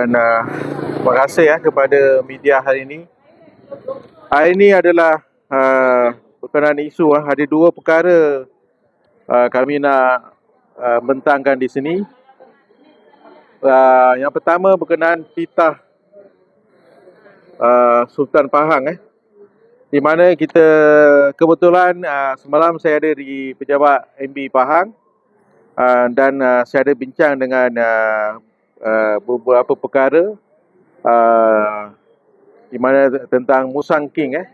Dan uh, terima kasih ya kepada media hari ini. Hari ini adalah uh, berkenaan isu uh, ada dua perkara uh, kami nak uh, bentangkan di sini. Uh, yang pertama berkenaan titah uh, Sultan Pahang eh. Di mana kita kebetulan uh, semalam saya ada di pejabat MB Pahang uh, dan uh, saya ada bincang dengan uh, uh, beberapa perkara uh, di mana tentang Musang King eh.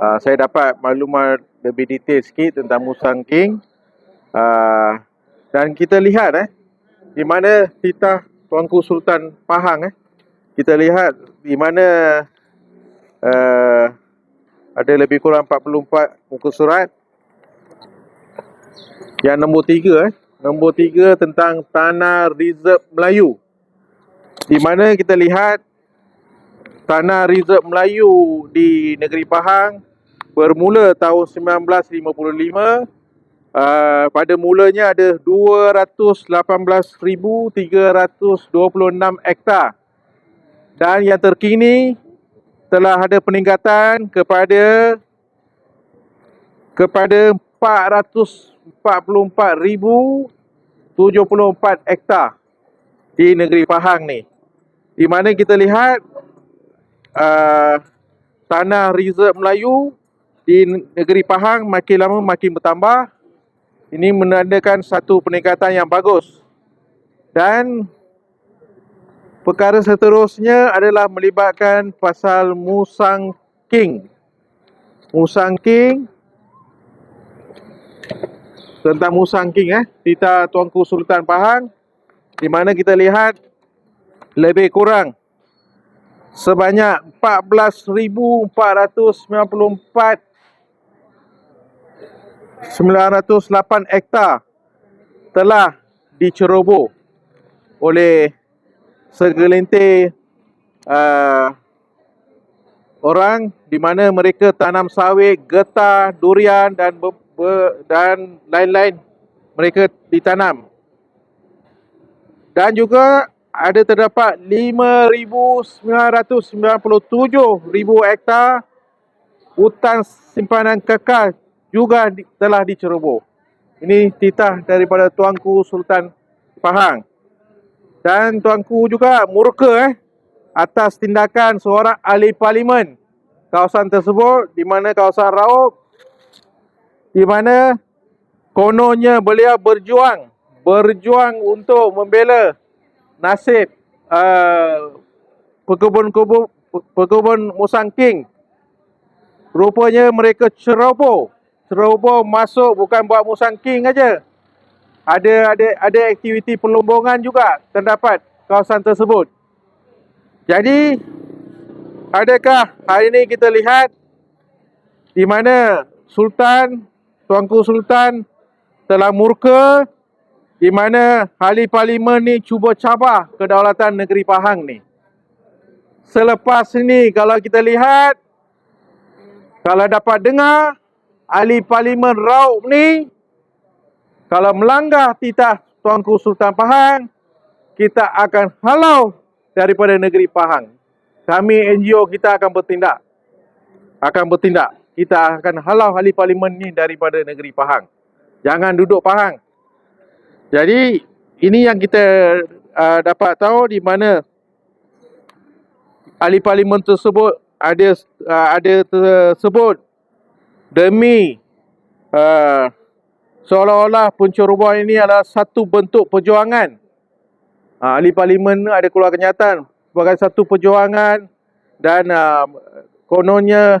Uh, saya dapat maklumat lebih detail sikit tentang Musang King. Uh, dan kita lihat eh di mana titah Tuanku Sultan Pahang eh. Kita lihat di mana uh, ada lebih kurang 44 muka surat. Yang nombor tiga eh. Nombor tiga tentang Tanah Reserve Melayu. Di mana kita lihat Tanah Reserve Melayu di negeri Pahang bermula tahun 1955 uh, pada mulanya ada 218,326 hektar dan yang terkini telah ada peningkatan kepada kepada 444,074 hektar di negeri Pahang ni. Di mana kita lihat uh, tanah reserve Melayu di negeri Pahang makin lama makin bertambah. Ini menandakan satu peningkatan yang bagus. Dan perkara seterusnya adalah melibatkan pasal Musang King. Musang King tentang Musang King eh, Tita Tuanku Sultan Pahang di mana kita lihat lebih kurang sebanyak 14,494 908 hektar telah diceroboh oleh segelintir uh, orang di mana mereka tanam sawit, getah, durian dan be, dan lain-lain mereka ditanam. Dan juga ada terdapat 5,997 ribu hektar hutan simpanan kekal juga telah diceroboh. Ini titah daripada Tuanku Sultan Pahang. Dan Tuanku juga murka eh atas tindakan seorang ahli parlimen kawasan tersebut di mana kawasan Raub di mana kononnya beliau berjuang berjuang untuk membela nasib uh, pekebun-kebun pekebun Musang King. Rupanya mereka ceroboh ceroboh masuk bukan buat musang king aja. Ada ada ada aktiviti pelombongan juga terdapat kawasan tersebut. Jadi adakah hari ini kita lihat di mana Sultan Tuanku Sultan telah murka di mana ahli parlimen ni cuba cabar kedaulatan negeri Pahang ni. Selepas ini kalau kita lihat kalau dapat dengar ahli parlimen Raub ni kalau melanggar titah Tuanku Sultan Pahang, kita akan halau daripada negeri Pahang. Kami NGO kita akan bertindak. Akan bertindak. Kita akan halau ahli parlimen ni daripada negeri Pahang. Jangan duduk Pahang. Jadi, ini yang kita uh, dapat tahu di mana ahli parlimen tersebut ada uh, ada tersebut demi uh, seolah-olah pencerobohan ini adalah satu bentuk perjuangan. Uh, ahli parlimen ada keluar kenyataan sebagai satu perjuangan dan uh, kononnya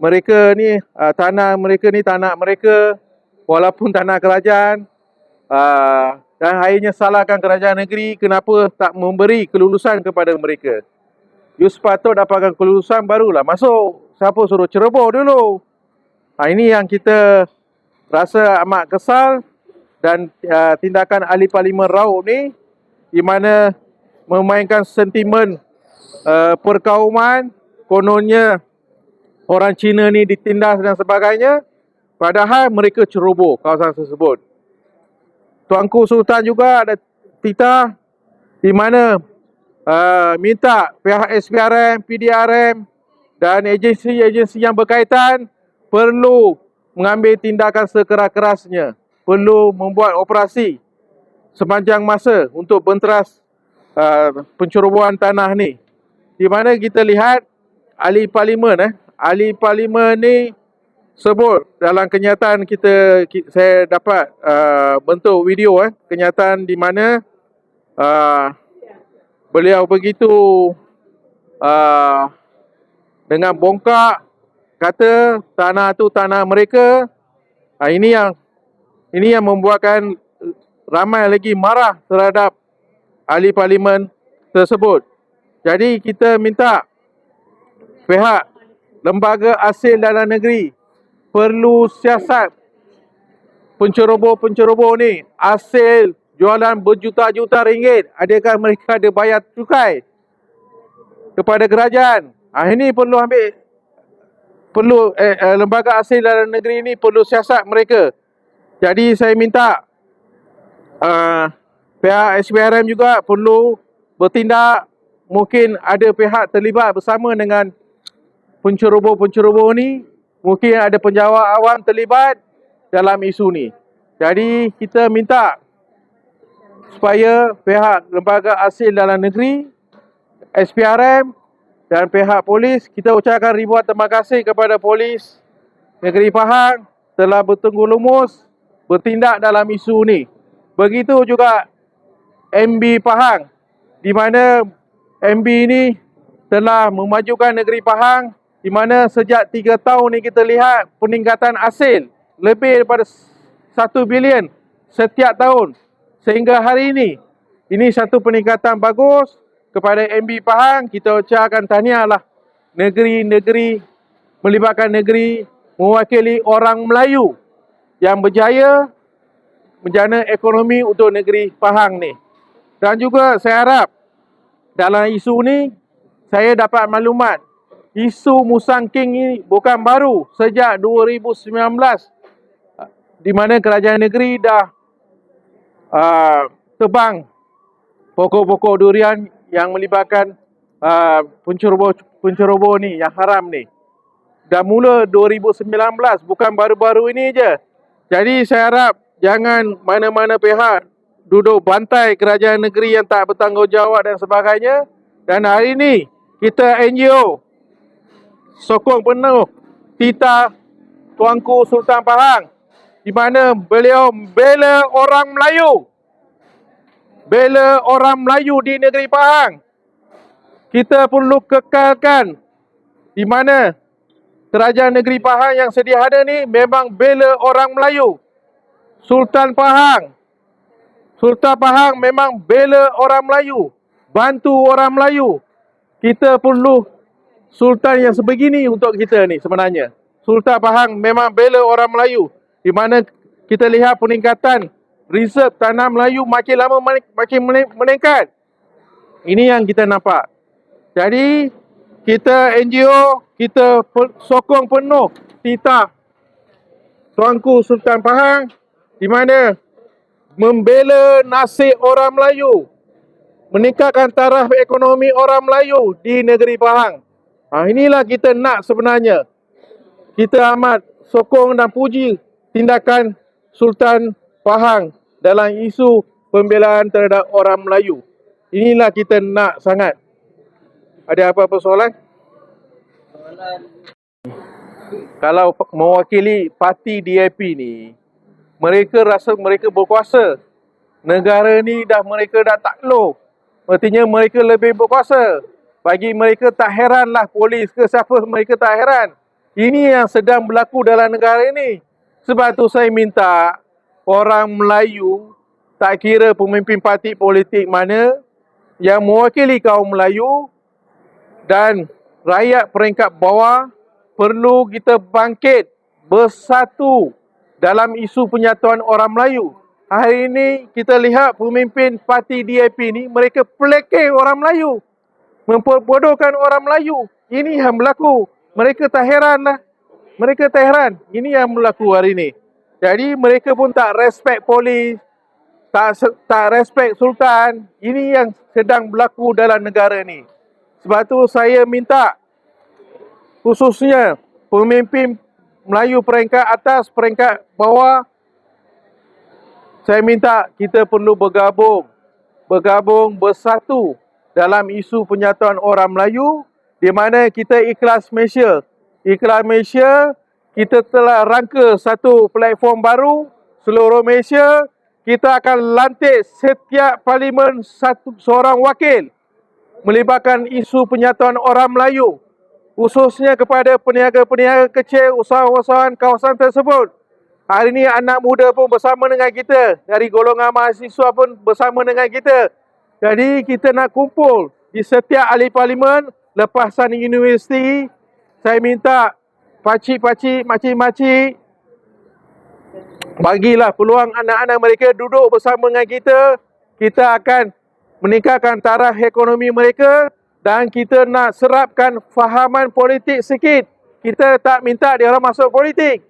mereka ni uh, tanah mereka ni tanah mereka walaupun tanah kerajaan uh, dan akhirnya salahkan kerajaan negeri kenapa tak memberi kelulusan kepada mereka. You sepatut dapatkan kelulusan barulah masuk. Siapa suruh ceroboh dulu? Ha, ini yang kita rasa amat kesal dan uh, tindakan ahli parlimen Raub ni di mana memainkan sentimen uh, perkauman kononnya orang Cina ni ditindas dan sebagainya padahal mereka ceroboh kawasan tersebut. Tuanku Sultan juga ada titah di mana uh, minta pihak SPRM, PDRM dan agensi-agensi yang berkaitan perlu mengambil tindakan sekeras-kerasnya. Perlu membuat operasi sepanjang masa untuk benteras uh, pencerobohan tanah ni. Di mana kita lihat ahli parlimen eh, ahli parlimen ni sebut dalam kenyataan kita saya dapat uh, bentuk video eh kenyataan di mana uh, beliau begitu uh, dengan bongkak kata tanah tu tanah mereka uh, ini yang ini yang membuatkan ramai lagi marah terhadap ahli parlimen tersebut. Jadi kita minta pihak lembaga asing dalam negeri perlu siasat penceroboh-penceroboh ni. Hasil jualan berjuta-juta ringgit. Adakah mereka ada bayar cukai kepada kerajaan? Ah ini perlu ambil perlu eh, eh, lembaga asing dalam negeri ini perlu siasat mereka. Jadi saya minta uh, pihak SPRM juga perlu bertindak. Mungkin ada pihak terlibat bersama dengan penceroboh-penceroboh ni mungkin ada penjawat awam terlibat dalam isu ni. Jadi kita minta supaya pihak lembaga asing dalam negeri, SPRM dan pihak polis, kita ucapkan ribuan terima kasih kepada polis negeri Pahang telah bertunggu lumus bertindak dalam isu ni. Begitu juga MB Pahang di mana MB ini telah memajukan negeri Pahang di mana sejak 3 tahun ni kita lihat peningkatan hasil lebih daripada 1 bilion setiap tahun. Sehingga hari ini ini satu peningkatan bagus kepada MB Pahang. Kita ucapkan tahniahlah negeri-negeri melibatkan negeri mewakili orang Melayu yang berjaya menjana ekonomi untuk negeri Pahang ni. Dan juga saya harap dalam isu ni saya dapat maklumat isu Musang King ini bukan baru sejak 2019 di mana kerajaan negeri dah uh, tebang pokok-pokok durian yang melibatkan uh, penceroboh-penceroboh ni yang haram ni. Dah mula 2019 bukan baru-baru ini je. Jadi saya harap jangan mana-mana pihak duduk bantai kerajaan negeri yang tak bertanggungjawab dan sebagainya. Dan hari ini kita NGO sokong penuh Tita Tuanku Sultan Pahang di mana beliau bela orang Melayu. Bela orang Melayu di negeri Pahang. Kita perlu kekalkan di mana kerajaan negeri Pahang yang sedia ada ni memang bela orang Melayu. Sultan Pahang. Sultan Pahang memang bela orang Melayu. Bantu orang Melayu. Kita perlu sultan yang sebegini untuk kita ni sebenarnya. Sultan Pahang memang bela orang Melayu. Di mana kita lihat peningkatan reserve tanah Melayu makin lama makin meningkat. Ini yang kita nampak. Jadi kita NGO, kita sokong penuh titah Tuanku Sultan Pahang di mana membela nasib orang Melayu, meningkatkan taraf ekonomi orang Melayu di negeri Pahang. Ha, inilah kita nak sebenarnya. Kita amat sokong dan puji tindakan Sultan Pahang dalam isu pembelaan terhadap orang Melayu. Inilah kita nak sangat. Ada apa-apa soalan? Kalau mewakili parti DAP ni, mereka rasa mereka berkuasa. Negara ni dah mereka dah takluk. Artinya mereka lebih berkuasa. Bagi mereka tak heranlah polis ke siapa mereka tak heran. Ini yang sedang berlaku dalam negara ini. Sebab tu saya minta orang Melayu tak kira pemimpin parti politik mana yang mewakili kaum Melayu dan rakyat peringkat bawah perlu kita bangkit bersatu dalam isu penyatuan orang Melayu. Hari ini kita lihat pemimpin parti DAP ni mereka pelekeh orang Melayu memperbodohkan orang Melayu. Ini yang berlaku. Mereka tak heran lah. Mereka tak heran. Ini yang berlaku hari ini. Jadi mereka pun tak respect polis. tak tak respect sultan. Ini yang sedang berlaku dalam negara ni. Sebab tu saya minta khususnya pemimpin Melayu peringkat atas, peringkat bawah saya minta kita perlu bergabung bergabung bersatu dalam isu penyatuan orang Melayu di mana kita ikhlas Malaysia. Ikhlas Malaysia, kita telah rangka satu platform baru seluruh Malaysia. Kita akan lantik setiap parlimen satu seorang wakil melibatkan isu penyatuan orang Melayu khususnya kepada peniaga-peniaga kecil, usahawan-usahawan kawasan tersebut. Hari ini anak muda pun bersama dengan kita. Dari golongan mahasiswa pun bersama dengan kita. Jadi kita nak kumpul di setiap ahli parlimen lepasan universiti. Saya minta pakcik-pakcik, makcik-makcik bagilah peluang anak-anak mereka duduk bersama dengan kita. Kita akan meningkatkan taraf ekonomi mereka dan kita nak serapkan fahaman politik sikit. Kita tak minta dia orang masuk politik.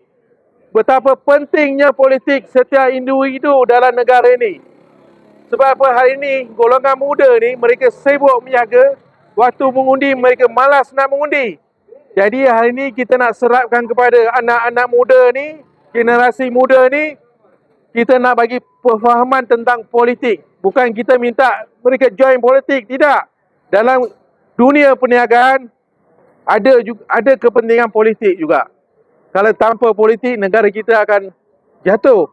Betapa pentingnya politik setiap individu dalam negara ini. Sebab apa hari ini golongan muda ni mereka sibuk menjaga waktu mengundi mereka malas nak mengundi. Jadi hari ini kita nak serapkan kepada anak-anak muda ni, generasi muda ni kita nak bagi pemahaman tentang politik. Bukan kita minta mereka join politik, tidak. Dalam dunia perniagaan ada juga, ada kepentingan politik juga. Kalau tanpa politik negara kita akan jatuh.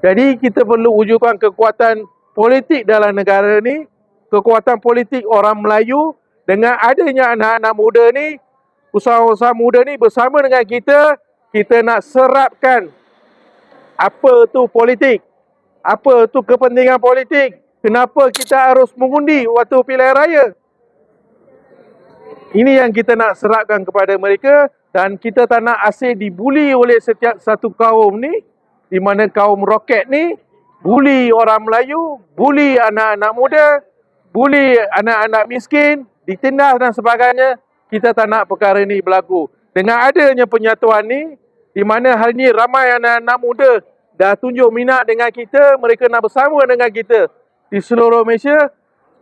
Jadi kita perlu wujudkan kekuatan politik dalam negara ni, kekuatan politik orang Melayu dengan adanya anak-anak muda ni, usaha-usaha muda ni bersama dengan kita, kita nak serapkan apa tu politik, apa tu kepentingan politik, kenapa kita harus mengundi waktu pilihan raya. Ini yang kita nak serapkan kepada mereka dan kita tak nak asyik dibuli oleh setiap satu kaum ni di mana kaum roket ni buli orang Melayu, buli anak-anak muda, buli anak-anak miskin, ditindas dan sebagainya. Kita tak nak perkara ini berlaku. Dengan adanya penyatuan ni, di mana hari ini ramai anak-anak muda dah tunjuk minat dengan kita, mereka nak bersama dengan kita di seluruh Malaysia.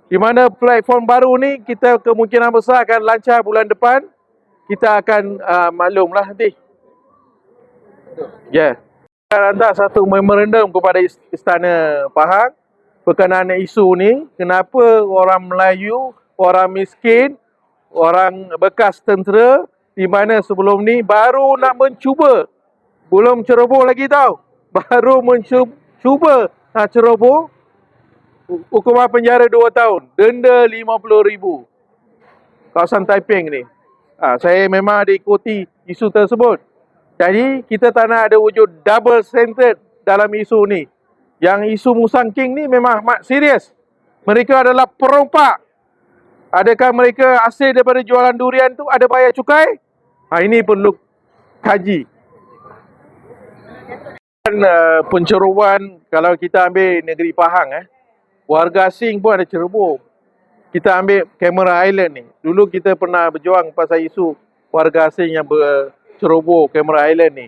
Di mana platform baru ni kita kemungkinan besar akan lancar bulan depan. Kita akan uh, maklumlah nanti. Ya. Yeah. Kita hantar satu memorandum kepada Istana Pahang berkenaan isu ni. Kenapa orang Melayu, orang miskin, orang bekas tentera di mana sebelum ni baru nak mencuba. Belum ceroboh lagi tau. Baru mencuba nak ceroboh. Hukuman penjara 2 tahun. Denda RM50,000. Kawasan Taiping ni. Ha, saya memang ada ikuti isu tersebut. Jadi kita tak nak ada wujud double standard dalam isu ni. Yang isu Musang King ni memang amat serius. Mereka adalah perompak. Adakah mereka hasil daripada jualan durian tu ada bayar cukai? Ha, ini perlu kaji. Dan uh, pencerobohan kalau kita ambil negeri Pahang eh. Warga asing pun ada ceroboh. Kita ambil Camera Island ni. Dulu kita pernah berjuang pasal isu warga asing yang berceroboh Camera Island ni.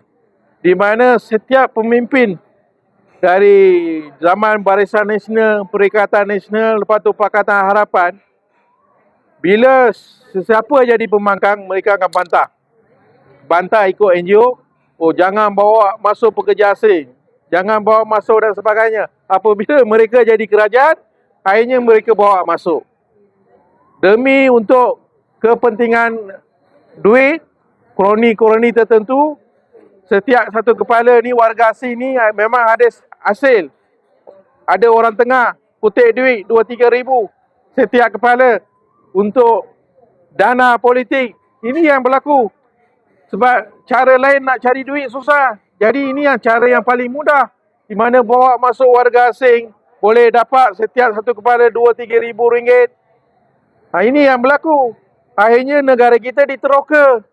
Di mana setiap pemimpin dari zaman Barisan Nasional, Perikatan Nasional, lepas tu Pakatan Harapan, bila sesiapa jadi pembangkang, mereka akan bantah. Bantah ikut NGO, oh jangan bawa masuk pekerja asing. Jangan bawa masuk dan sebagainya. Apabila mereka jadi kerajaan, akhirnya mereka bawa masuk. Demi untuk kepentingan duit, koloni-koloni tertentu, setiap satu kepala ni warga asing ni memang ada hasil. Ada orang tengah kutip duit 2-3 ribu setiap kepala untuk dana politik. Ini yang berlaku. Sebab cara lain nak cari duit susah. Jadi ini yang cara yang paling mudah. Di mana bawa masuk warga asing. Boleh dapat setiap satu kepala 2-3 ribu ringgit. Ha, ini yang berlaku. Akhirnya negara kita diteroka.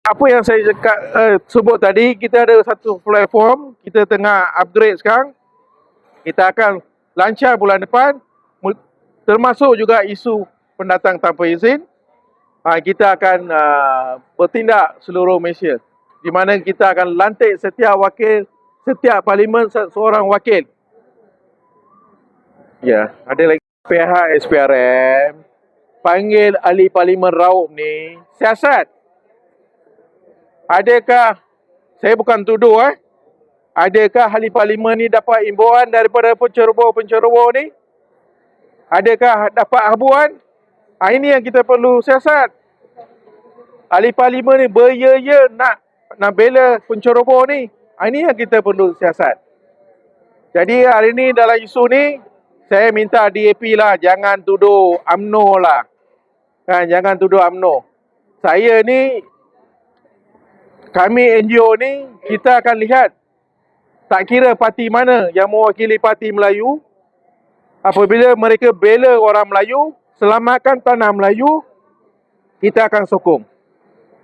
Apa yang saya cakap, uh, sebut tadi, kita ada satu platform. Kita tengah upgrade sekarang. Kita akan lancar bulan depan. Termasuk juga isu pendatang tanpa izin, ha, kita akan uh, bertindak seluruh Malaysia. di mana kita akan lantik setiap wakil, setiap parlimen se- seorang wakil. Ya, ada lagi pihak SPRM panggil ahli parlimen Raub ni siasat. Adakah saya bukan tuduh eh. Adakah ahli parlimen ni dapat imbauan daripada penceroboh-penceroboh ni? Adakah dapat habuan? Ha, ini yang kita perlu siasat. Ahli parlimen ni berya-ya nak nak bela penceroboh ni. Ha, ini yang kita perlu siasat. Jadi hari ni dalam isu ni saya minta DAP lah jangan tuduh AMNO lah. Kan jangan tuduh AMNO. Saya ni kami NGO ni kita akan lihat tak kira parti mana yang mewakili parti Melayu apabila mereka bela orang Melayu, selamatkan tanah Melayu, kita akan sokong.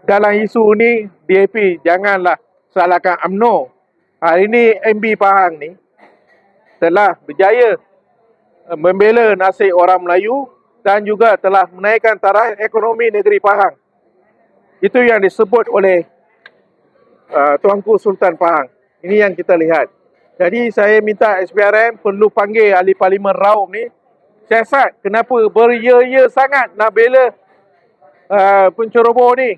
Dalam isu ni DAP janganlah salahkan AMNO. Hari ni MB Pahang ni telah berjaya eh, membela nasib orang Melayu dan juga telah menaikkan taraf ekonomi negeri Pahang. Itu yang disebut oleh uh, Tuanku Sultan Pahang. Ini yang kita lihat. Jadi saya minta SPRM perlu panggil ahli parlimen Raub ni siasat kenapa beria-ya sangat nak bela uh, penceroboh ni.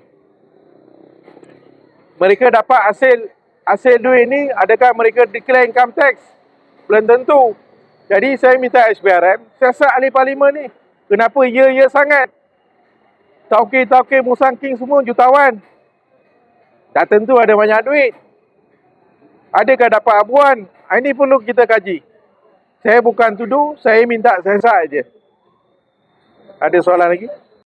Mereka dapat hasil hasil duit ni adakah mereka declare income tax? Belum tentu. Jadi saya minta SPRM siasat ahli parlimen ni. Kenapa ya-ya sangat? Tauke-tauke Musang King semua jutawan. Tak tentu ada banyak duit. Adakah dapat abuan? Ah, Ini perlu kita kaji. Saya bukan tuduh, saya minta siasat aja. Ada soalan lagi?